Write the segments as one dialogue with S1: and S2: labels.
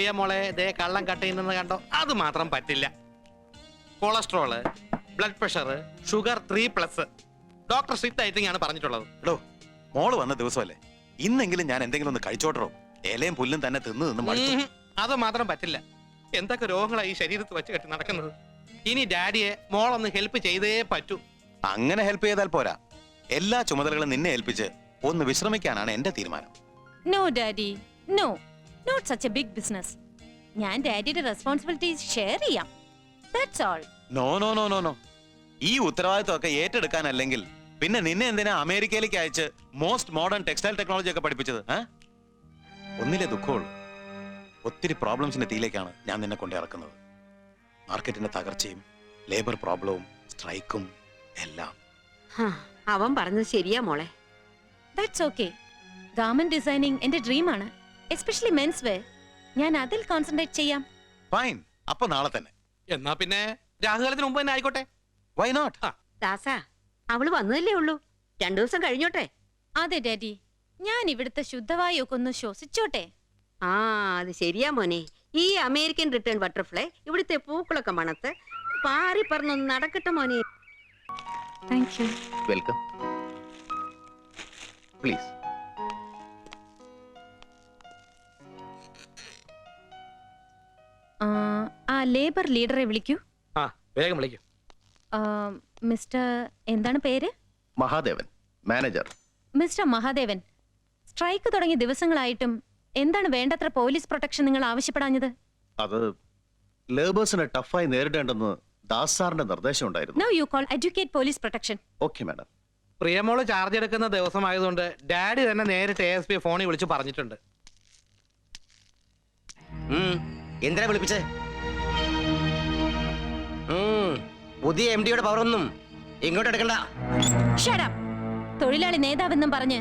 S1: പ്രിയ മോളെ ദേ കള്ളം കട്ട് ചെയ്യുന്നത് കണ്ടോ? അത് മാത്രം പറ്റില്ല. Cholesterol blood pressure sugar three plus. Doctor strict dieting ആണ് പറഞ്ഞിട്ടുള്ളത്.
S2: എടോ മോൾ വന്ന ദിവസമല്ലേ? ഇന്നെങ്കിലും ഞാൻ എന്തെങ്കിലും ഒന്ന് കഴിച്ചോട്ടോ ഇലയും പുല്ലും തന്നെ തിന്ന് നിന്ന് മടുത്തു.
S1: ഉം, അത് മാത്രം പറ്റില്ല. എന്തൊക്കെ രോഗങ്ങളാണ് ഈ ശരീരത്ത് വെച്ച് കെട്ടി നടക്കുന്നത്? ഇനി ഡാഡിയെ മോളൊന്ന് ഹെൽപ്പ് ചെയ്തേ പറ്റൂ.
S2: അങ്ങനെ ഹെൽപ്പ് ചെയ്താൽ പോരാ. എല്ലാ ചുമതലകളും നിന്നെ ഏൽപ്പിച്ച് ഒന്ന് വിശ്രമിക്കാനാണ് എന്റെ തീരുമാനം.
S3: No daddy no not such a big business ഞാൻ ഡാഡിയുടെ റെസ്പോൺസിബിലിറ്റീസ് ഷെയർ ചെയ്യാം. That's all
S2: no no no no no ഈ ഉത്തരവാദിത്വമൊക്കെ ഏറ്റെടുക്കാനല്ലെങ്കിൽ പിന്നെ നിന്നെ എന്തിനാ അമേരിക്കയിലേക്ക് അയച്ച് മോസ്റ്റ് മോഡേൺ ടെക്സ്റ്റൈൽ ടെക്നോളജി ഒക്കെ പഠിപ്പിച്ചത് ഏ? ഒന്നിലെ ദുഃഖമുള്ളൂ. ഒത്തിരി പ്രോബ്ലംസിന്റെ തീയിലേക്കാണ് ഞാൻ നിന്നെ കൊണ്ട് ഇറക്കുന്നത്. മാർക്കറ്റിന്റെ തകർച്ചയും ലേബർ പ്രോബ്ലവും സ്ട്രൈക്കും എല്ലാം.
S4: ഹാ, അവൻ പറഞ്ഞത് ശരിയാ മോളെ.
S3: ദാറ്റ്സ് ഓക്കെ ഗാർമെന്റ് ഡിസൈനിങ് എന്റെ ഡ്രീമാണ് എസ്പെഷ്യലി മെൻസ് വെയർ ഞാൻ അതിൽ കോൺസെൻട്രേറ്റ് ചെയ്യാം.
S2: ഫൈൻ അപ്പൊ നാളെ തന്നെ.
S1: എന്നാ പിന്നെ രാഹുകാലത്തിന് മുമ്പ് തന്നെ ആയിക്കോട്ടെ.
S2: വൈ നോട്ട്
S4: ദാസാ അവൾ വന്നതല്ലേ ഉള്ളൂ. രണ്ടു ദിവസം കഴിഞ്ഞോട്ടെ.
S3: അതെ ഡാഡി. ഞാൻ ഇവിടുത്തെ ശുദ്ധവായൊക്കെ ഒന്ന് ശ്വസിച്ചോട്ടെ.
S4: ആ അത് ശരിയാ മോനെ. ഈ അമേരിക്കൻ റിട്ടേൺ ബട്ടർഫ്ലൈ ഇവിടുത്തെ പൂക്കളൊക്കെ മണത്ത് പാറി പറന്നൊന്ന് നടക്കട്ടെ മോനെ.
S3: താങ്ക് യു
S5: വെൽക്കം പ്ലീസ്
S3: ആ ലേബർ ലീഡറെ വിളിക്കൂ.
S1: ആ വേഗം വിളിക്കൂ.
S3: മിസ്റ്റർ എന്താണ് പേര്?
S5: Mahadevan manager.
S3: Mister Mahadevan strike തുടങ്ങിയ ദിവസങ്ങളായിട്ടും എന്താണ് വേണ്ടത്ര പോലീസ് പ്രൊട്ടക്ഷൻ നിങ്ങൾ ആവശ്യപ്പെടാഞ്ഞത്?
S5: അത് ലേബേഴ്സിനെ ടഫായി നേരിടേണ്ടെന്ന് ദാസ് സാറിന്റെ നിർദ്ദേശം ഉണ്ടായിരുന്നു.
S3: Now you call educate police protection
S5: okay madam
S1: Priyamol charge എടുക്കുന്ന ദിവസമായതുകൊണ്ട് ഡാഡി തന്നെ നേരിട്ട് എ എസ് പി ഫോണിൽ വിളിച്ച് പറഞ്ഞിട്ടുണ്ട്.
S6: എന്തിനാ വിളിപ്പിച്ചേ. പുതിയ എം ഡിയുടെ പവറൊന്നും ഇങ്ങോട്ട് എടുക്കണ്ട.
S3: തൊഴിലാളി നേതാവെന്നും പറഞ്ഞ്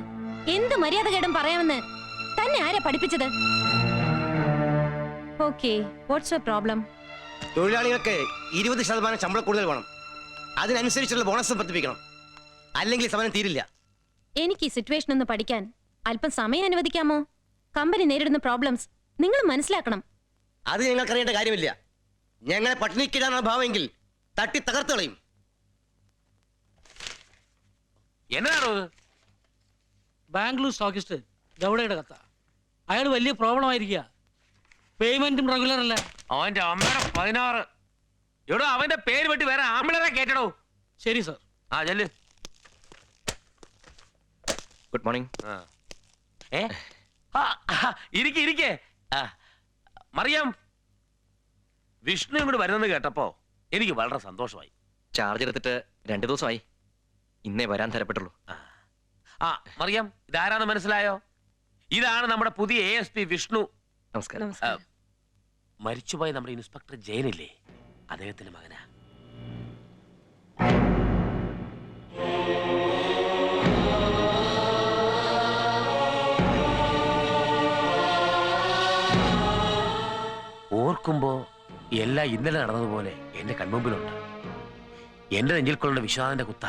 S3: എന്ത് മര്യാദകേടും പറയാമെന്ന് തന്നെ ആരാ പഠിപ്പിച്ചത്? ഓക്കെ വാട്ട്സ് യുവർ പ്രോബ്ലം
S6: തൊഴിലാളികൾക്ക് ഇരുപത് ശതമാനം ശമ്പളം കൂടുതൽ വേണം. അതിനനുസരിച്ചുള്ള ബോണസ് വർദ്ധിപ്പിക്കണം. അല്ലെങ്കിൽ സമയം സമരം തീരില്ല.
S3: എനിക്ക് ഈ സിറ്റുവേഷൻ ഒന്ന് പഠിക്കാൻ അല്പം സമയം അനുവദിക്കാമോ? കമ്പനി നേരിടുന്ന പ്രോബ്ലംസ് നിങ്ങൾ മനസ്സിലാക്കണം.
S6: അത് നിങ്ങൾക്കറിയേണ്ട അറിയേണ്ട കാര്യമില്ല. ഞങ്ങളെ പട്ടിണിക്കിടാനുള്ള ഭാവമെങ്കിൽ തട്ടി തകർത്തു കളയും.
S7: എന്നതാണോ ഇത് ബാംഗ്ലൂർ സ്റ്റോക്കിസ്റ്റ് ഗൗഡയുടെ കത്ത. അയാൾ വലിയ പ്രോബ്ലം ആയിരിക്കുക. പേയ്മെന്റും റെഗുലർ അല്ല?
S8: അവന്റെ അമ്മയുടെ പതിനാറ്. എടോ അവന്റെ പേര് വെട്ടി വേറെ ആമ്പിളറെ കേട്ടടോ
S7: ശരി സർ.
S8: ആ ചെല്ല്.
S9: Good morning.
S8: ആ. ഏ? ആ, ആ, ഇരിക്കെ ഇരിക്കെ. ആ, മറിയാം വിഷ്ണു ഇങ്ങോട്ട് വരുന്നെന്ന് കേട്ടപ്പോ എനിക്ക് വളരെ സന്തോഷമായി.
S9: ചാർജ് എടുത്തിട്ട് രണ്ടു ദിവസമായി. ഇന്നേ വരാൻ തരപ്പെട്ടുള്ളൂ.
S8: ആ. മറിയാം ഇതാരാന്ന് മനസ്സിലായോ? ഇതാണ് നമ്മുടെ പുതിയ എ എസ് പി വിഷ്ണു.
S9: നമസ്കാരം.
S8: മരിച്ചുപോയ നമ്മുടെ ഇൻസ്പെക്ടർ ജയനില്ലേ? അദ്ദേഹത്തിന്റെ മകനാ. എല്ലാം ഇന്നലെ നടന്നതുപോലെ എന്റെ കൺമുമ്പിലുണ്ട്. എന്റെ നെഞ്ചിൽ കൊള്ളുന്ന വിശ്വാസന്റെ കുത്ത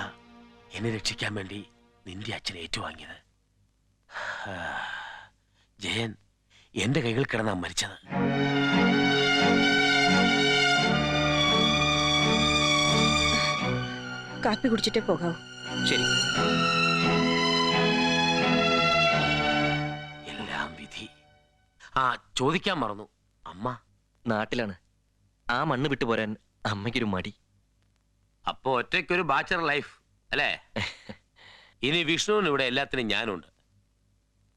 S8: എന്നെ രക്ഷിക്കാൻ വേണ്ടി നിന്റെ അച്ഛൻ ഏറ്റുവാങ്ങിയത്. ജയൻ എന്റെ കൈകൾ കിടന്നാ മരിച്ചത്.
S4: കാപ്പി കുടിച്ചിട്ടേ പോകാവൂ.
S9: ശരി.
S8: എല്ലാം വിധി. ആ ചോദിക്കാൻ മറന്നു. അമ്മ?
S9: നാട്ടിലാണ്. ആ മണ്ണ് വിട്ടു പോരാൻ അമ്മയ്ക്കൊരു മടി.
S8: അപ്പോ ഒറ്റയ്ക്കൊരു ബാച്ചർ ലൈഫ് അല്ലേ? ഇനി വിഷ്ണുവിന് ഇവിടെ എല്ലാത്തിനും ഞാനുണ്ട്.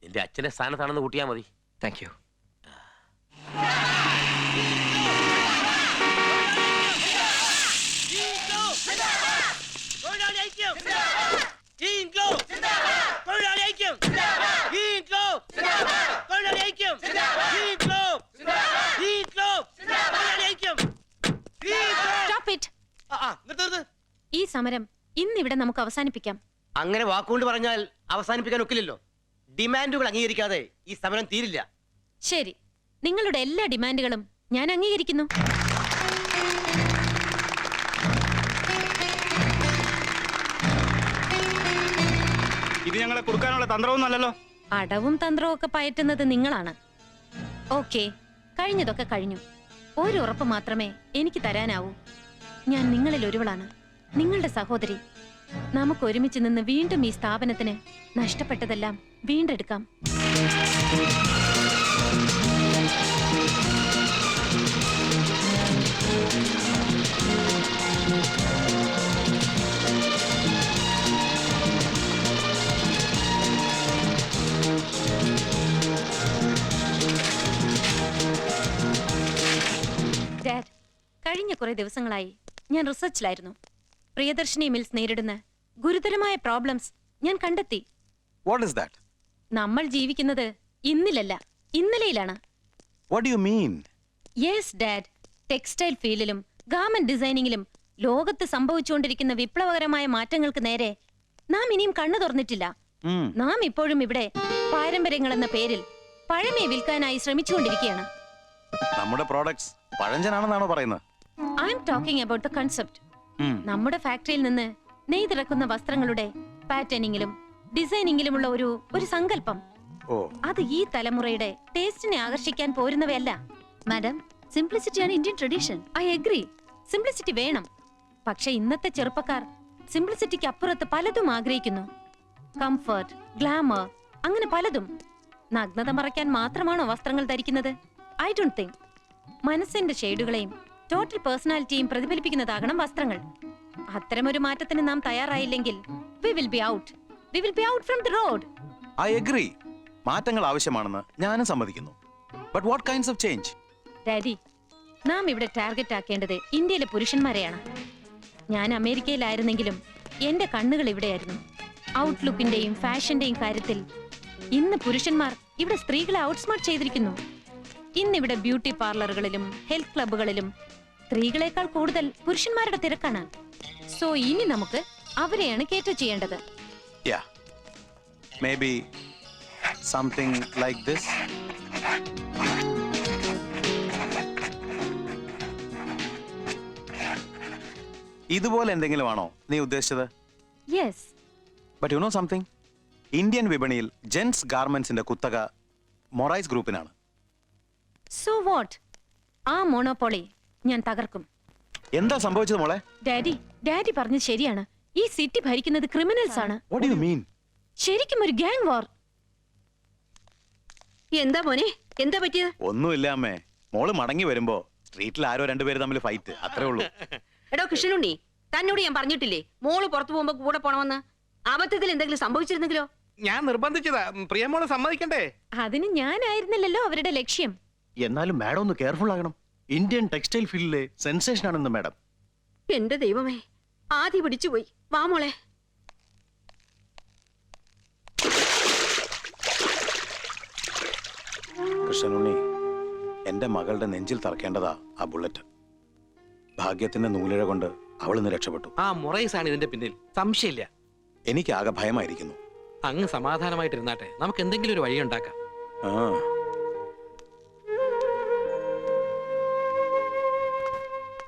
S8: നിന്റെ അച്ഛന്റെ സ്ഥാനത്താണെന്ന് കൂട്ടിയാ മതി.
S9: താങ്ക് യു
S3: സമരം ഇന്നിവിടെ നമുക്ക് അവസാനിപ്പിക്കാം.
S6: അങ്ങനെ വാക്കുകൊണ്ട് പറഞ്ഞാൽ അവസാനിപ്പിക്കാൻ ഒക്കില്ലല്ലോ. ഡിമാൻഡുകൾ അംഗീകരിക്കാതെ ഈ സമരം തീരില്ല.
S3: ശരി. നിങ്ങളുടെ എല്ലാ ഡിമാൻഡുകളും ഞാൻ അംഗീകരിക്കുന്നു.
S10: ഇത് ഞങ്ങളെ കൊടുക്കാനുള്ള തന്ത്രമൊന്നുമല്ലല്ലോ
S3: അടവും തന്ത്രവും ഒക്കെ പയറ്റുന്നത് നിങ്ങളാണ്. ഓക്കെ. കഴിഞ്ഞതൊക്കെ കഴിഞ്ഞു. ഒരു ഉറപ്പ് മാത്രമേ എനിക്ക് തരാനാവൂ. ഞാൻ നിങ്ങളിൽ ഒരുവളാണ്. നിങ്ങളുടെ സഹോദരി നമുക്ക് ഒരുമിച്ച് നിന്ന് വീണ്ടും ഈ സ്ഥാപനത്തിന് നഷ്ടപ്പെട്ടതെല്ലാം വീണ്ടെടുക്കാം. കഴിഞ്ഞ കുറെ ദിവസങ്ങളായി ഞാൻ റിസർച്ചിലായിരുന്നു. പ്രിയദർശിനി മിൽസ് നേരിടുന്ന ഗുരുതരമായ പ്രോബ്ലംസ് ഞാൻ കണ്ടെത്തി.
S2: വാട്ട് ഇസ് ദാറ്റ്
S3: നമ്മൾ ജീവിക്കുന്നത് ഇന്നിലല്ല ഇന്നലെയിലാണ്.
S2: What you mean
S3: yes dad textile ഫീൽഡിലും garment ഡിസൈനിങ്ങിലും ലോകത്ത് സംഭവിച്ചുകൊണ്ടിരിക്കുന്ന വിപ്ലവകരമായ മാറ്റങ്ങൾക്ക് നേരെ നാം ഇനിയും കണ്ണു തുറന്നിട്ടില്ല. നാം ഇപ്പോഴും ഇവിടെ പാരമ്പര്യങ്ങൾ എന്ന പേരിൽ പഴമയെ വിൽക്കാനായി ശ്രമിച്ചുകൊണ്ടിരിക്കുകയാണ്.
S2: നമ്മുടെ പ്രോഡക്ട്സ് പഴഞ്ചനാണെന്നാണോ പറയുന്നത്?
S3: I'm talking about the concept. നമ്മുടെ ഫാക്ടറിയിൽ നിന്ന് നെയ്തിറക്കുന്ന വസ്ത്രങ്ങളുടെ പാറ്റേണിങ്ങിലും ഡിസൈനിങ്ങിലുമുള്ള ഒരു ഒരു സങ്കല്പം.
S2: ഓ.
S3: അത് ഈ തലമുറയുടെ ടേസ്റ്റിനെ ആകർഷിക്കാൻ പോരുന്നവയല്ല. Madam സിംപ്ലിസിറ്റിയാണ് Indian tradition I agree simplicity വേണം. പക്ഷെ ഇന്നത്തെ ചെറുപ്പക്കാർ സിംപ്ലിസിറ്റിക്ക് അപ്പുറത്ത് പലതും ആഗ്രഹിക്കുന്നു. കംഫർട്ട് ഗ്ലാമർ അങ്ങനെ പലതും. നഗ്നത മറയ്ക്കാൻ മാത്രമാണോ വസ്ത്രങ്ങൾ ധരിക്കുന്നത്? ഐ ഡോണ്ട് തിങ്ക് മനസ്സിന്റെ ഷെയ്ഡുകളെയും ടോട്ടൽ പേഴ്സണാലിറ്റിയും പ്രതിഫലിപ്പിക്കുന്നതാകണം വസ്ത്രങ്ങൾ. അത്തരമൊരു മാറ്റത്തിന് നാം തയ്യാറായില്ലെങ്കിൽ we will be out we will be out from the road
S2: I agree മാറ്റങ്ങൾ ആവശ്യമാണെന്ന് ഞാനും സമ്മതിക്കുന്നു. But what kinds of change
S3: daddy നാം ഇവിടെ ടാർഗറ്റ് ആക്കേണ്ടത് ഇന്ത്യയിലെ പുരുഷന്മാരെയാണ്. ഞാൻ അമേരിക്കയിലായിരുന്നെങ്കിലും എന്റെ കണ്ണുകൾ ഇവിടെയായിരുന്നു. ഔട്ട്ലുക്കിന്റെയും ഫാഷന്റെയും കാര്യത്തിൽ ഇന്ന് പുരുഷന്മാർ ഇവിടെ സ്ത്രീകളെ ഔട്ട്സ്മാർട്ട് ചെയ്തിരിക്കുന്നു. ഇന്നിവിടെ ബ്യൂട്ടി പാർലറുകളിലും ഹെൽത്ത് ക്ലബ്ബുകളിലും സ്ത്രീകളെക്കാൾ കൂടുതൽ പുരുഷന്മാരുടെ തിരക്കാണ്. സോ ഇനി നമുക്ക് അവരെയാണ് കേറ്റർ ചെയ്യേണ്ടത്.
S2: Maybe something like this. ഇതുപോലെ എന്തെങ്കിലും ആണോ നീ ഉദ്ദേശിച്ചത്?
S3: Yes
S2: but you know something Indian വിപണിയിൽ ജെൻസ് ഗാർമെന്റ്സിന്റെ കുത്തക മൊറൈസ് ഗ്രൂപ്പിനാണ്
S3: സോ വാട്ട് ആ മോണോപോളി ഞാൻ തകർക്കും.
S2: എന്താ സംഭവിച്ചത് മോളെ?
S3: ഡാഡി ഡാഡി പറഞ്ഞത് ശരിയാണ്. ഈ സിറ്റി ഭരിക്കുന്നത് ക്രിമിനൽസ് ആണ്.
S2: വാട്ട് യു മീൻ
S3: ശരിക്കും ഒരു ഗാങ് വാർ
S4: എന്താ മോനെ? എന്താ പറ്റിയത്?
S2: ഒന്നുമില്ല അമ്മേ. മോൾ മടങ്ങി വരുമ്പോ സ്ട്രീറ്റിൽ ആരോ രണ്ടുപേര് തമ്മിൽ ഫൈറ്റ് അത്രേ ഉള്ളൂ.
S4: എടോ കൃഷ്ണനുണ്ണി തന്നോട് ഞാൻ പറഞ്ഞിട്ടില്ലേ മോൾ പുറത്തു പോകുമ്പോ കൂടെ പോണമെന്ന്? അബദ്ധത്തിൽ എന്തെങ്കിലും സംഭവിച്ചിരുന്നെങ്കിലോ?
S1: ഞാൻ നിർബന്ധിച്ചതാ. പ്രിയമോളെ സമ്മതിക്കണ്ടേ?
S3: അതിന് ഞാനായിരുന്നില്ലല്ലോ അവരുടെ ലക്ഷ്യം.
S5: എന്നാലും മാഡം ഒന്ന് കെയർഫുൾ ആകണം. ഇന്ത്യൻ ടെക്സ്റ്റൈൽ ഫീൽഡിലെ സെൻസേഷൻ ആണെന്ന് മാഡം
S4: എന്റെ ദൈവമേ ആദ്യ പിടിച്ചുപോയി വാ മോളെ.
S2: കൃഷ്ണനുണ്ണി എന്റെ മകളുടെ നെഞ്ചിൽ തറക്കേണ്ടതാ ആ ബുള്ളറ്റ്. ഭാഗ്യത്തിന്റെ നൂലിഴ കൊണ്ട് അവൾ ഇന്ന് രക്ഷപ്പെട്ടു.
S1: ആ മൊറൈസ് ആണ് ഇതിന്റെ പിന്നിൽ. സംശയമില്ല.
S2: എനിക്ക് ആകെ ഭയമായിരിക്കുന്നു.
S1: അങ്ങ് സമാധാനമായിട്ടിരുന്നാട്ടെ. നമുക്ക് എന്തെങ്കിലും ഒരു വഴി ഉണ്ടാക്കാം
S2: ആ.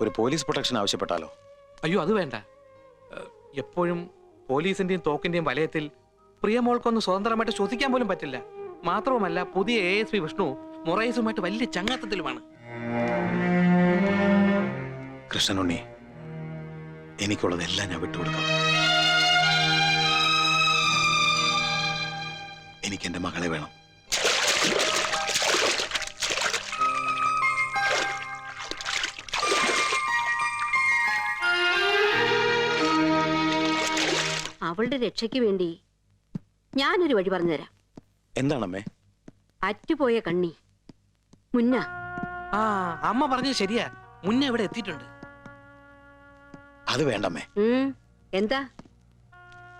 S2: ഒരു പോലീസ് പ്രൊട്ടക്ഷൻ ആവശ്യപ്പെട്ടാലോ?
S1: അയ്യോ അത് വേണ്ട. എപ്പോഴും പോലീസിന്റെയും തോക്കിന്റെയും വലയത്തിൽ പ്രിയമോൾക്കൊന്ന് സ്വതന്ത്രമായിട്ട് ശ്വസിക്കാൻ പോലും പറ്റില്ല. മാത്രവുമല്ല പുതിയ എ എസ് പി വിഷ്ണു മൊറൈസുമായിട്ട് വലിയ ചങ്ങാത്തത്തിലുമാണ്.
S2: കൃഷ്ണനുണ്ണി എനിക്കുള്ളതെല്ലാം ഞാൻ വിട്ടുകൊടുക്കാം എനിക്ക് എന്റെ മകളെ വേണം.
S4: അവളുടെ രക്ഷയ്ക്ക് വേണ്ടി ഞാനൊരു വഴി പറഞ്ഞുതരാം.
S2: എന്താണമ്മേ?
S4: അറ്റുപോയ കണ്ണി. മുന്ന.
S1: ആ അമ്മ പറഞ്ഞത് ശരിയാ. മുന്ന ഇവിടെ എത്തിയിട്ടുണ്ട്.
S2: അത് വേണ്ടമ്മേ.
S4: ഉം, എന്താ?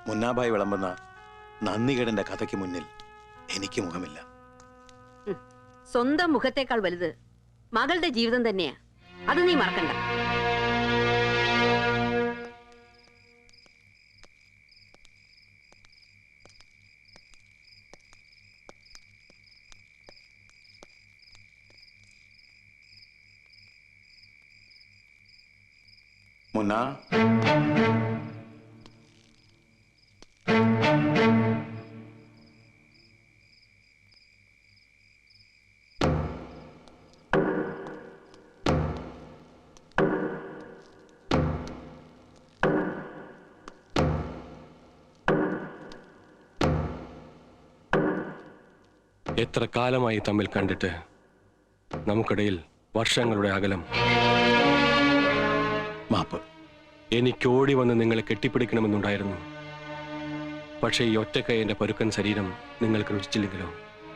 S2: മുന്നാഭായി വിളമ്പുന്ന നന്ദികേടന്റെ കഥയ്ക്ക് മുന്നിൽ എനിക്ക് മുഖമില്ല.
S4: സ്വന്തം മുഖത്തേക്കാൾ വലുത് മകളുടെ ജീവിതം തന്നെയാ. അത് നീ മറക്കണ്ട.
S2: போகணும்னா
S11: എത്ര കാലമായി തമ്മിൽ കണ്ടിട്ട് നമുക്കിടയിൽ വർഷങ്ങളുടെ അകലം?
S2: മാപ്പ്.
S11: എനിക്ക് ഓടി വന്ന് നിങ്ങളെ കെട്ടിപ്പിടിക്കണമെന്നുണ്ടായിരുന്നു. പക്ഷേ ഈ ഒറ്റക്കൈ എന്റെ പരുക്കൻ ശരീരം നിങ്ങൾക്ക് രുചിച്ചില്ലെങ്കിലോ?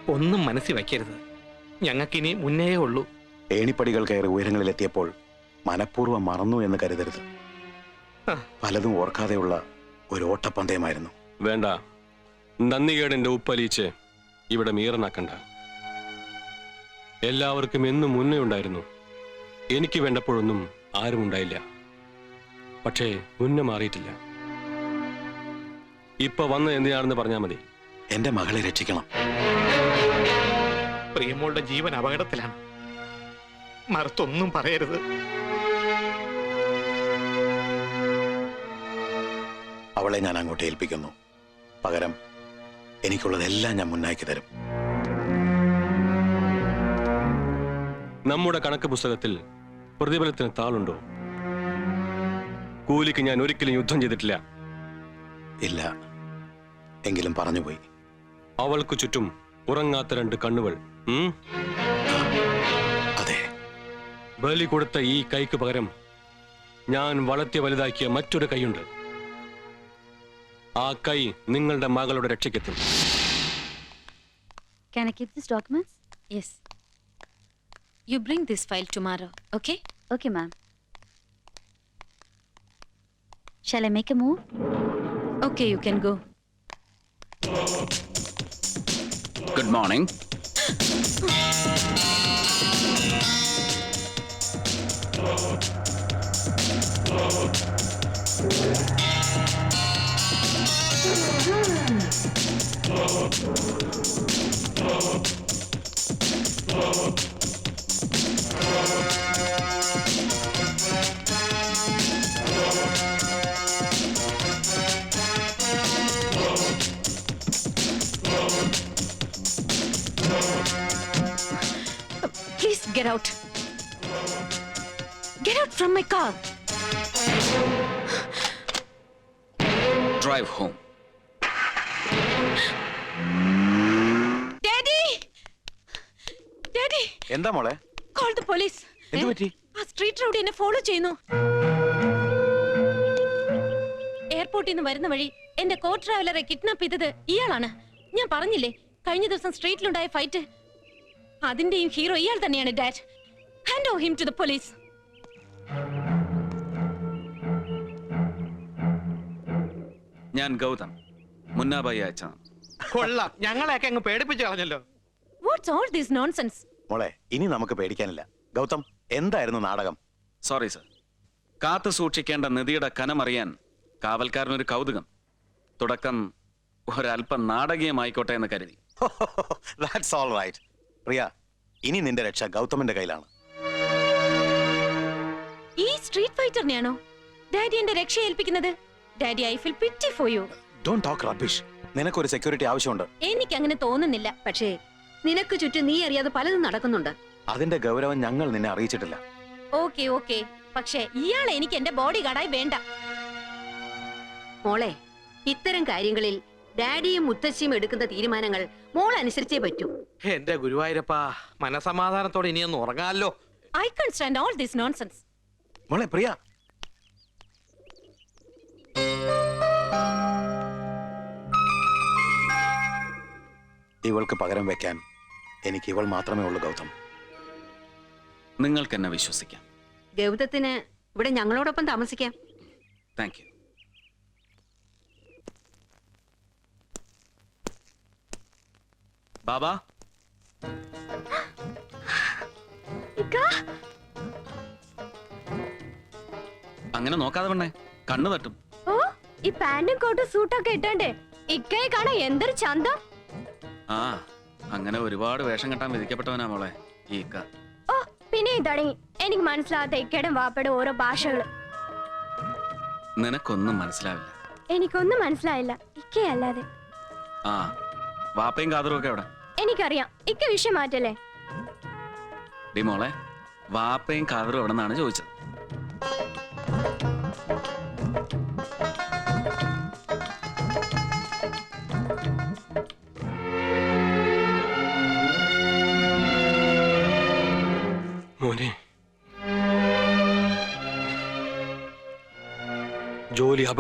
S1: ഒന്നും മനസ്സിൽ വയ്ക്കരുത്. ഞങ്ങൾക്കിനി മുന്നേ ഉള്ളൂ.
S2: ഏണിപ്പടികൾ കയറി ഉയരങ്ങളിലെത്തിയപ്പോൾ മനഃപൂർവം മറന്നു എന്ന് കരുതരുത്. പലതും ഓർക്കാതെയുള്ള ഒരു ഓട്ടപ്പന്തയമായിരുന്നു.
S11: വേണ്ട. നന്ദികേടിന്റെ ഉപ്പലിച്ച് ഇവിടെ മീറനാക്കണ്ട. എല്ലാവർക്കും എന്നും മുന്നേ ഉണ്ടായിരുന്നു. എനിക്ക് വേണ്ടപ്പോഴൊന്നും ആരും ഉണ്ടായില്ല പക്ഷേ മുന്നേ മാറിയിട്ടില്ല. ഇപ്പൊ വന്ന് എന്തിനാണെന്ന് പറഞ്ഞാൽ മതി.
S2: എന്റെ മകളെ രക്ഷിക്കണം.
S1: പ്രിയമോളുടെ ജീവൻ അപകടത്തിലാണ്. മറുത്തൊന്നും പറയരുത്.
S2: അവളെ ഞാൻ അങ്ങോട്ട് ഏൽപ്പിക്കുന്നു. പകരം എനിക്കുള്ളതെല്ലാം ഞാൻ മുന്നാക്കി തരും.
S11: നമ്മുടെ കണക്ക് പുസ്തകത്തിൽ പ്രതിഫലത്തിന് താളുണ്ടോ? കൂലിക്ക് ഞാൻ ഒരിക്കലും യുദ്ധം ചെയ്തിട്ടില്ല
S2: ഇല്ല എങ്കിലും പറഞ്ഞുപോയി
S11: അവൾക്ക് ചുറ്റും ഉറങ്ങാത്ത രണ്ട് കണ്ണുകൾ?
S2: അതെ
S11: ബലി കൊടുത്ത ഈ കൈക്ക് പകരം ഞാൻ വളർത്തി വലുതാക്കിയ മറ്റൊരു കൈയുണ്ട് ആ കൈ നിങ്ങളുടെ മകളുടെ രക്ഷയ്ക്കെത്തും
S3: Can I keep these documents? Yes. You bring this file tomorrow, okay? Okay, ma'am. Shall I make a move? Okay, you can go. Good morning. Hmm.
S10: Drive home
S3: Daddy! Daddy!
S2: എന്താ മോളെ?
S3: Call the police.
S2: എന്തു പറ്റി?
S3: ആ street rowdy എന്നെ follow ചെയ്യുന്നു. എയർപോർട്ടിൽ നിന്ന് വരുന്ന വഴി എന്റെ കോ ട്രാവലറെ കിഡ്നാപ്പ് ചെയ്തത് ഇയാളാണ്. ഞാൻ പറഞ്ഞില്ലേ കഴിഞ്ഞ ദിവസം സ്ട്രീറ്റിലുണ്ടായ ഫൈറ്റ് അതിന്റെയും ഹീറോ ഇയാൾ തന്നെയാണ് that hand over him to the police
S10: ഞാൻ ഗൗതം. മുന്നാബായി അയച്ച
S1: കൊള്ളാം. ഞങ്ങളെയൊക്കെ അങ്ങ് പേടിപ്പിച്ചു കളഞ്ഞല്ലോ.
S3: വാട്ട്സ് ഓൾ ദിസ് നോൺസെൻസ്
S2: മോളെ ഇനി നമുക്ക് പേടിക്കാനില്ല. ഗൗതം എന്തായിരുന്നു നാടകം?
S10: സോറി സർ കാത്തു സൂക്ഷിക്കേണ്ട നിധിയുടെ കനമറിയാൻ കാവൽക്കാരനൊരു കൗതുകം. തുടക്കം ഒരല്പം നാടകീയമായിക്കോട്ടെ എന്ന് കരുതി.
S2: ദാറ്റ്സ് ഓൾ റൈറ്റ് പ്രിയ ഇനി നിന്റെ രക്ഷ ഗൗതമിന്റെ കയ്യിലാണ്.
S3: ഈ സ്ട്രീറ്റ് ഫൈറ്ററിനെയാണോ? ഡാഡി എന്റെ രക്ഷ ഏൽപ്പിക്കുന്നത് daddy I feel pity for you
S2: don't talk rubbish നിനക്കൊരു സെക്യൂരിറ്റി ആവശ്യമുണ്ട്.
S3: എനിക്ക് അങ്ങനെ തോന്നുന്നില്ല.
S4: പക്ഷേ നിനക്ക് ചുറ്റും നീ അറിയാതെ പലതും നടക്കുന്നുണ്ട്.
S2: അതിന്റെ ഗൗരവം ഞങ്ങൾ നിന്നെ അറിയിച്ചിട്ടില്ല.
S3: ഓക്കേ ഓക്കേ പക്ഷേ ഇയാൾ എനിക്ക് എന്റെ ബോഡി ഗാർഡായി വേണ്ട.
S4: മോളെ ഇത്തരം കാര്യങ്ങളിൽ ഡാഡിയും മുത്തശ്ശിയും എടുക്കുന്ന തീരുമാനങ്ങൾ മോൾ അനുസരിച്ചേ പറ്റൂ.
S1: എന്റെ ഗുരുവായൂരപ്പ മനസമാധാനത്തോടെ ഇനിയൊന്ന് ഉറങ്ങാമല്ലോ
S3: I can't stand all this nonsense
S2: മോളെ പ്രിയ ഇവൾക്ക് പകരം വെക്കാൻ എനിക്ക് ഇവൾ മാത്രമേ ഉള്ളൂ ഗൗതം.
S10: നിങ്ങൾക്ക് എന്നെ വിശ്വസിക്കാം.
S4: ഗൗതത്തിന് ഇവിടെ ഞങ്ങളോടൊപ്പം താമസിക്കാം.
S10: താങ്ക് യു ബാബാ? അങ്ങനെ നോക്കാതെ പെണ്ണേ കണ്ണു തട്ടും.
S3: ഈ പാന്റും കോട്ടും സൂട്ടൊക്കെ ഇട്ടണ്ടേ. ഇക്കയെ കാണാൻ എന്തൊരു ചന്തം.
S10: ആ അങ്ങനെ ഒരുപാട് വേഷം കെട്ടാൻ വിധിക്കപ്പെട്ടവനാ മോളെ ഈ ഇക്ക.
S3: ഓ പിന്നെയും തുടങ്ങി. എനിക്ക് മനസ്സിലാവാത്ത ഇക്കയുടെ വാപ്പയുടെ ഓരോ ഭാഷകൾ
S10: നിനക്കൊന്നും മനസ്സിലാവില്ല.
S3: എനിക്കൊന്നും മനസ്സിലായില്ല. ഇക്കയല്ലാതെ
S10: ആ വാപ്പയും കാതറും ഒക്കെ അവിടെ
S3: എനിക്കറിയാം. ഇക്ക വിഷയം മാറ്റല്ലേ?
S10: ഡി മോളെ വാപ്പയും കാതറും എവിടെ നിന്നാണ് ചോദിച്ചത്?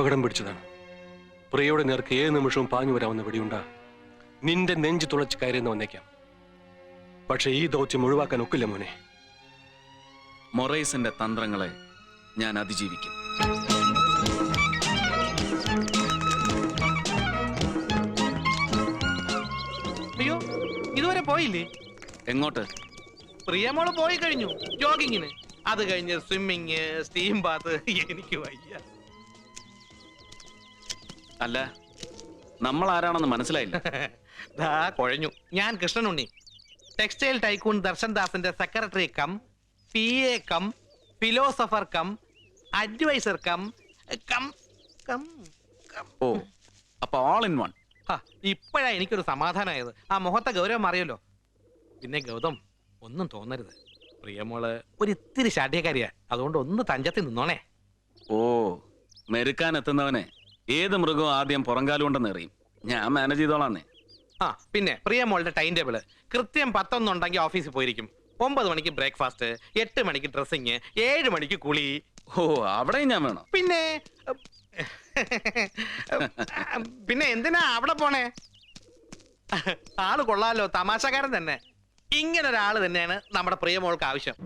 S11: അപകടം പിടിച്ചതാണ്. പ്രിയയുടെ നേർക്ക് ഏത് നിമിഷവും പാഞ്ഞു വരാവുന്ന വെടിയുണ്ട. നിന്റെ നെഞ്ച് തുളച്ച് കയറിയെന്ന് വന്നേക്കാം. പക്ഷെ ഈ ദൗത്യം ഒഴിവാക്കാൻ ഒക്കില്ല മോനെ.
S10: മൊറൈസിന്റെ തന്ത്രങ്ങളെ ഞാൻ അതിജീവിക്കും.
S1: അയ്യോ ഇതുവരെ പോയില്ലേ?
S10: എങ്ങോട്ട്?
S1: പ്രിയമോൾ പോയി കഴിഞ്ഞു ജോഗിങ്ങിന്. അത് കഴിഞ്ഞ് സ്വിമ്മിങ് സ്റ്റീം ബാത്ത് എനിക്ക് വയ്യ.
S10: അല്ല നമ്മൾ ആരാണെന്ന് മനസ്സിലായില്ല.
S1: ദാ കുഴഞ്ഞു. ഞാൻ Krishnanunni. Textile tycoon Darshan ദാസിന്റെ secretary cum P A cum philosopher cum advisor cum cum cum cum.
S10: ഓ അപ്പൊ ഓൾ ഇൻ വൺ
S1: ഹാ, ഇപ്പോഴാ എനിക്കൊരു സമാധാനമായത് ആ മുഖത്തെ ഗൗരവം അറിയല്ലോ. പിന്നെ ഗൗതം ഒന്നും തോന്നരുത്. പ്രിയമോൾ ഒരു ഇത്തിരി ശാഠ്യക്കാരിയാ അതുകൊണ്ട് ഒന്ന് തഞ്ചത്തിൽ നിന്നോണേ.
S10: ഓ മെരുക്കാൻ എത്തുന്നവനെ. ഏത് മൃഗവും ആദ്യം പുറങ്കാലുകൊണ്ടെന്ന് എറിയും ഞാൻ മാനേജ് ചെയ്തോളാന്നേ.
S1: ആ പിന്നെ പ്രിയ മോളുടെ ടൈം ടേബിൾ കൃത്യം പത്തൊന്നുണ്ടെങ്കിൽ ഓഫീസിൽ പോയിരിക്കും. ഒമ്പത് മണിക്ക് ബ്രേക്ക്ഫാസ്റ്റ് എട്ട് മണിക്ക് ഡ്രസ്സിങ് ഏഴ് മണിക്ക് കുളി.
S10: ഓ അവിടെയും ഞാൻ വേണം.
S1: പിന്നെ പിന്നെ എന്തിനാ അവിടെ പോണേ? ആൾ കൊള്ളാലോ തമാശക്കാരൻ തന്നെ. ഇങ്ങനെ ഒരാൾ തന്നെയാണ് നമ്മുടെ പ്രിയമോൾക്ക് ആവശ്യം.